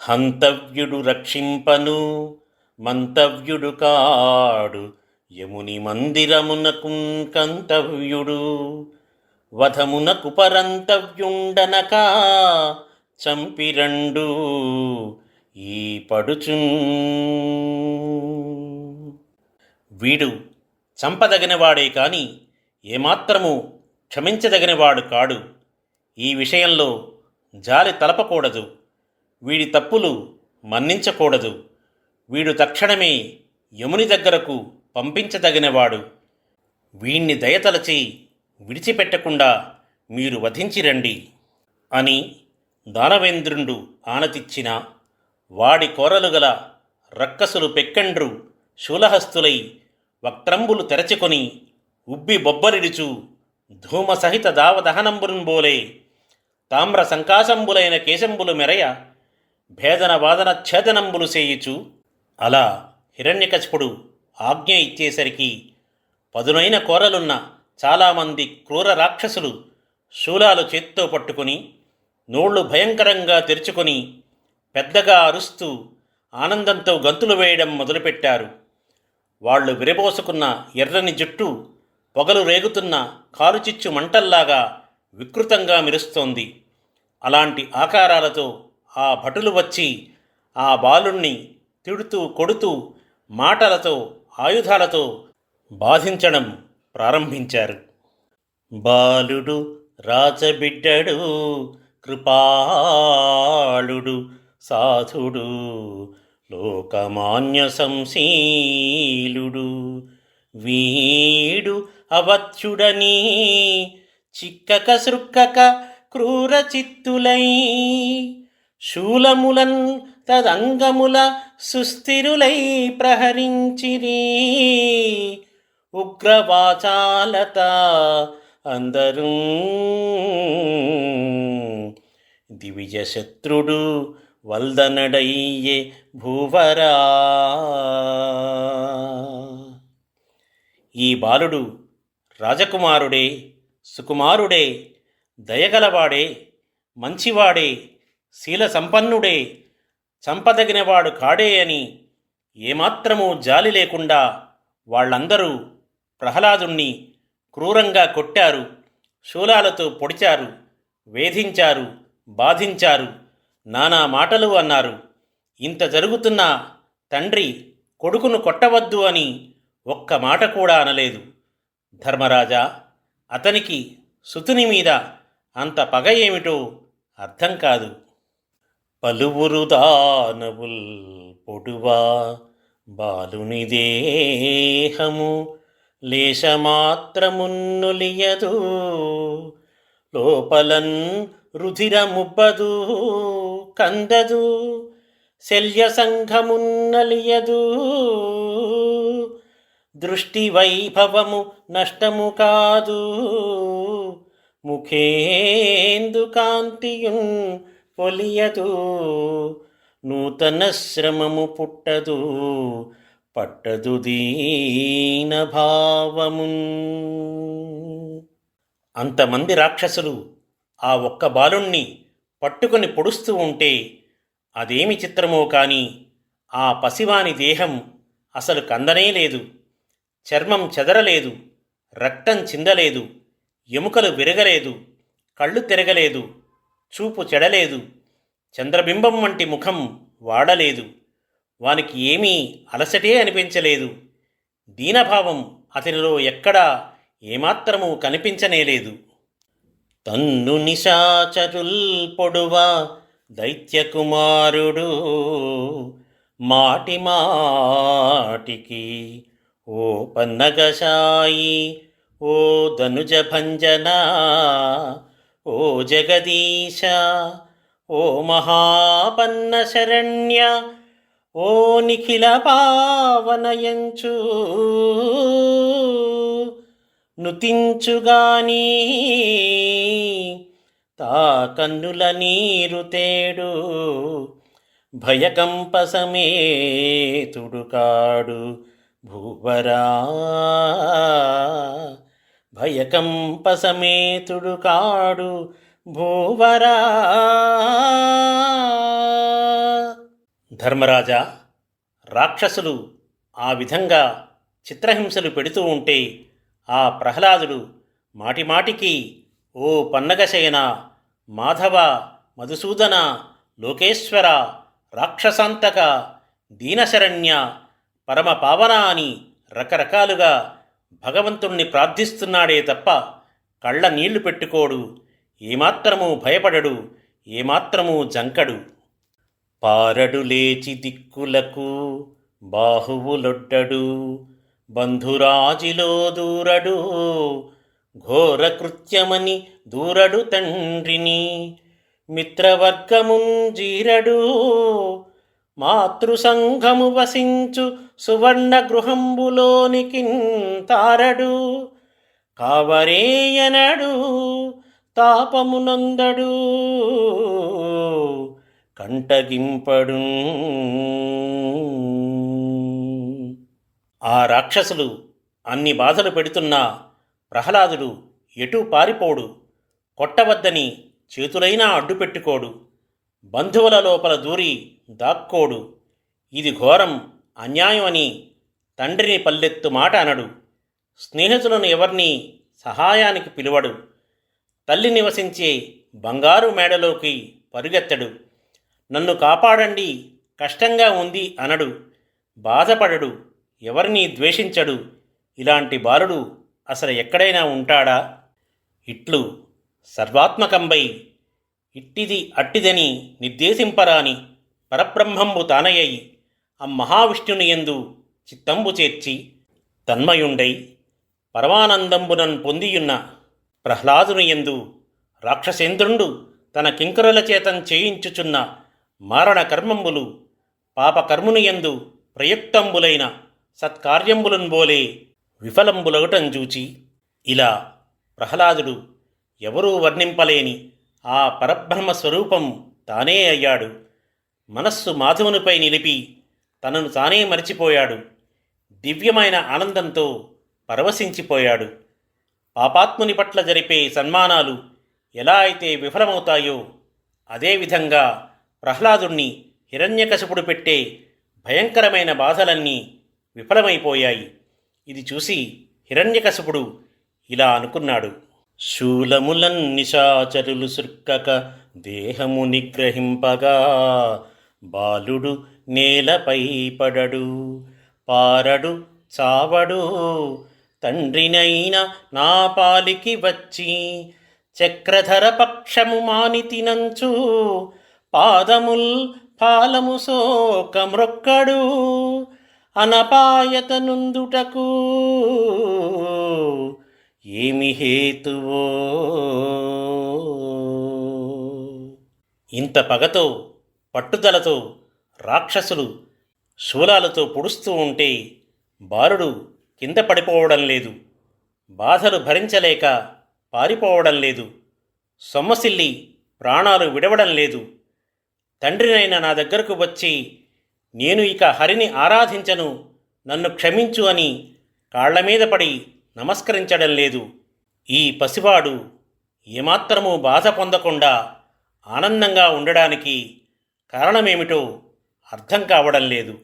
హంతవ్యుడు రక్షింపను మంతవ్యుడు కాడు యముని మందిరమునకు కంతవ్యుడు. వధమునకు పరంతవ్యుండనక చంపిరండు ఈ పడుచు వీడు చంపదగినవాడే కాని ఏమాత్రము క్షమించదగినవాడు కాడు. ఈ విషయంలో జాలి తలపకూడదు. వీడి తప్పులు మన్నించకూడదు. వీడు తక్షణమే యముని దగ్గరకు పంపించదగినవాడు. వీణ్ణి దయతలచి విడిచిపెట్టకుండా మీరు వధించి రండి అని దానవేంద్రుండు ఆనతిచ్చిన వాడి కోరలు గల రక్కసులు పెక్కండ్రు శూలహస్తులై వక్త్రంబులు తెరచుకొని ఉబ్బి బొబ్బలిడుచు ధూమ సహిత దావదహనంబున్బోలే తామ్ర సంకాశంబులైన కేశంబులు మెరయ భేదన వాదన ఛేదనంబులు చేయుచు అలా హిరణ్యకశపుడు ఆజ్ఞ ఇచ్చేసరికి పదునైన కోరలున్న చాలామంది క్రూర రాక్షసులు శూలాలు చేత్తో పట్టుకొని నోళ్ళు భయంకరంగా తెరుచుకొని పెద్దగా అరుస్తూ ఆనందంతో గంతులు వేయడం మొదలుపెట్టారు. వాళ్ళు విరబోసుకున్న ఎర్రని జుట్టు పొగలు రేగుతున్న కారుచిచ్చు మంటల్లాగా వికృతంగా మెరుస్తోంది. అలాంటి ఆకారాలతో ఆ భటులు వచ్చి ఆ బాలుణ్ణి తిడుతూ కొడుతూ మాటలతో ఆయుధాలతో బాధించడం ప్రారంభించారు. బాలుడు రాజబిడ్డడు కృపాళుడు సాధుడు లోకమాన్య సంశీలుడు. వీడు అవత్యుడని చిక్కక సృక్కక క్రూర చిత్తులై శూలములన్ తదంగముల సుస్థిరులై ప్రహరించిరి. ఉగ్రవాచాలత అందరూ దివిజ శత్రుడు వల్దనడయ్యే భూవరా. ఈ బాలుడు రాజకుమారుడే సుకుమారుడే దయగలవాడే మంచివాడే శీల సంపన్నుడే చంపదగినవాడు కాడే అని ఏమాత్రమూ జాలి లేకుండా వాళ్ళందరూ ప్రహ్లాదుణ్ణి క్రూరంగా కొట్టారు శూలాలతో పొడిచారు వేధించారు బాధించారు. నానా మాటలు అన్నారు. ఇంత జరుగుతున్న తండ్రి కొడుకును కొట్టవద్దు అని ఒక్క మాట కూడా అనలేదు. ధర్మరాజా అతనికి సుతుని మీద అంత పగ ఏమిటో అర్థం కాదు. పలువురు దానవుల్ పొడువా బాలుని దేహము లేశమాత్రమున్నులియదు లోపలన్ రుధిరముబ్బదు కందదు. శల్య సంఘమున్నలియదు దృష్టి వైభవము నష్టము కాదు. ముఖేందు కాంతియున్ పొలియదు నూతన శ్రమము పుట్టదు పట్టదు దీన భావము అంతమంది రాక్షసులు ఆ ఒక్క బాలుణ్ణి పట్టుకొని పొడుస్తూ ఉంటే అదేమి చిత్రమో కాని ఆ పసివాని దేహం అసలు కందనే లేదు చర్మం చెదరలేదు రక్తం చిందలేదు ఎముకలు విరగలేదు కళ్ళు తిరగలేదు చూపు చెడలేదు. చంద్రబింబం వంటి ముఖం వాడలేదు. వానికి ఏమీ అలసటే అనిపించలేదు. దీనభావం అతనిలో ఎక్కడా ఏమాత్రమూ కనిపించనేలేదు. తన్ను నిశాచరుల్ పొడువా దైత్యకుమారుడు మాటి మాటికి ఓ పన్నగశాయి ఓ ధనుజ భంజనా ఓ జగదీశ ఓ మహాపన్న శరణ్య ఓ నిఖిల పావనయంచు నుతించుగాని తా కన్నుల నీరు తేడు భయకంప సమేతుడు కాడు భూవరా. భయకంపసమేతుడు కాడు భూవరా. ధర్మరాజా రాక్షసులు ఆ విధంగా చిత్రహింసలు పెడుతూ ఉంటే ఆ ప్రహ్లాదుడు మాటిమాటికి ఓ పన్నగశయన మాధవ మధుసూదన లోకేశ్వర రాక్షసాంతక దీనశరణ్య పరమ పావన అని రకరకాలుగా భగవంతుణ్ణి ప్రార్థిస్తున్నాడే తప్ప కళ్ళ నీళ్ళు పెట్టుకోడు. ఏమాత్రము భయపడడు. ఏమాత్రము జంకడు. పారడు లేచి దిక్కులకు బాహువులొడ్డడు బంధురాజిలో దూరడు. ఘోర కృత్యమని దూరడు తండ్రిని. మిత్రవర్గమున్ జీరడు. మాతృసంఘము వసించు సువర్ణ గృహంబులోనికి తారడు కావరేయనడు తాపమునందడు. కంటగింపడు ఆ రాక్షసులు అన్ని బాధలు పెడుతున్నా ప్రహ్లాదుడు ఎటూ పారిపోడు. కొట్టవద్దని చేతులైనా అడ్డుపెట్టుకోడు. బంధువుల లోపల దూరి దాక్కోడు. ఇది ఘోరం అన్యాయం అని తండ్రిని పల్లెత్తు మాట అనడు. స్నేహితులను ఎవరిని సహాయానికి పిలువడు. తల్లి నివసించే బంగారు మేడలోకి పరుగెత్తడు. నన్ను కాపాడండి కష్టంగా ఉంది అనడు. బాధపడడు ఎవరిని ద్వేషించడు. ఇలాంటి బాలుడు అసలు ఎక్కడైనా ఉంటాడా? ఇట్లు సర్వాత్మకంబై ఇట్టిది అట్టిదని నిర్దేశింపరాని పరబ్రహ్మంబు తానయ్యి అమ్మహావిష్ణుని యందు చిత్తంబు చేర్చి తన్మయుండై పరమానందంబునన్ పొందియున్న ప్రహ్లాదుని యందు రాక్షసేంద్రుండు తన కింకరుల చేతం చేయించుచున్న మారణ కర్మంబులు పాపకర్ముని యందు ప్రయుక్తంబులైన సత్కార్యంబులను బోలే విఫలంబులగటం చూచి ఇలా ప్రహ్లాదుడు ఎవరూ వర్ణింపలేని ఆ పరబ్రహ్మ స్వరూపం తానే అయ్యాడు. మనస్సు మాధవునిపై నిలిపి తనను తానే మరిచిపోయాడు. దివ్యమైన ఆనందంతో పరవశించిపోయాడు. పాపాత్ముని పట్ల జరిపే సన్మానాలు ఎలా అయితే విఫలమవుతాయో అదేవిధంగా ప్రహ్లాదుణ్ణి హిరణ్యకశపుడు పెట్టే భయంకరమైన బాధలన్నీ విఫలమైపోయాయి. ఇది చూసి హిరణ్యకశపుడు ఇలా అనుకున్నాడు. శూలములన్ నిశాచరులు సుర్కక దేహము నిగ్రహింపగా బాలుడు నేలపై పడడు పారడు చావడు. తండ్రినైన నా పాలికి వచ్చి చక్రధర పక్షము మానితినంచు పాదముల్ పాలము సోకమ్రొక్కడు అనపాయతనుందుటకు ఏమి హేతువో? ఇంత పగతో పట్టుదలతో రాక్షసులు శూలాలతో పొడుస్తూ ఉంటే బాలుడు కింద పడిపోవడం లేదు. బాధలు భరించలేక పారిపోవడం లేదు. సొమ్మసిల్లి ప్రాణాలు విడవడం లేదు. తండ్రినైన నా దగ్గరకు వచ్చి నేను ఇక హరిని ఆరాధించను నన్ను క్షమించు అని కాళ్ళ మీద పడి నమస్కరించడం లేదు. ఈ పసివాడు ఏమాత్రమూ బాధ పొందకుండా ఆనందంగా ఉండడానికి కారణమేమిటో అర్థం కావడం లేదు.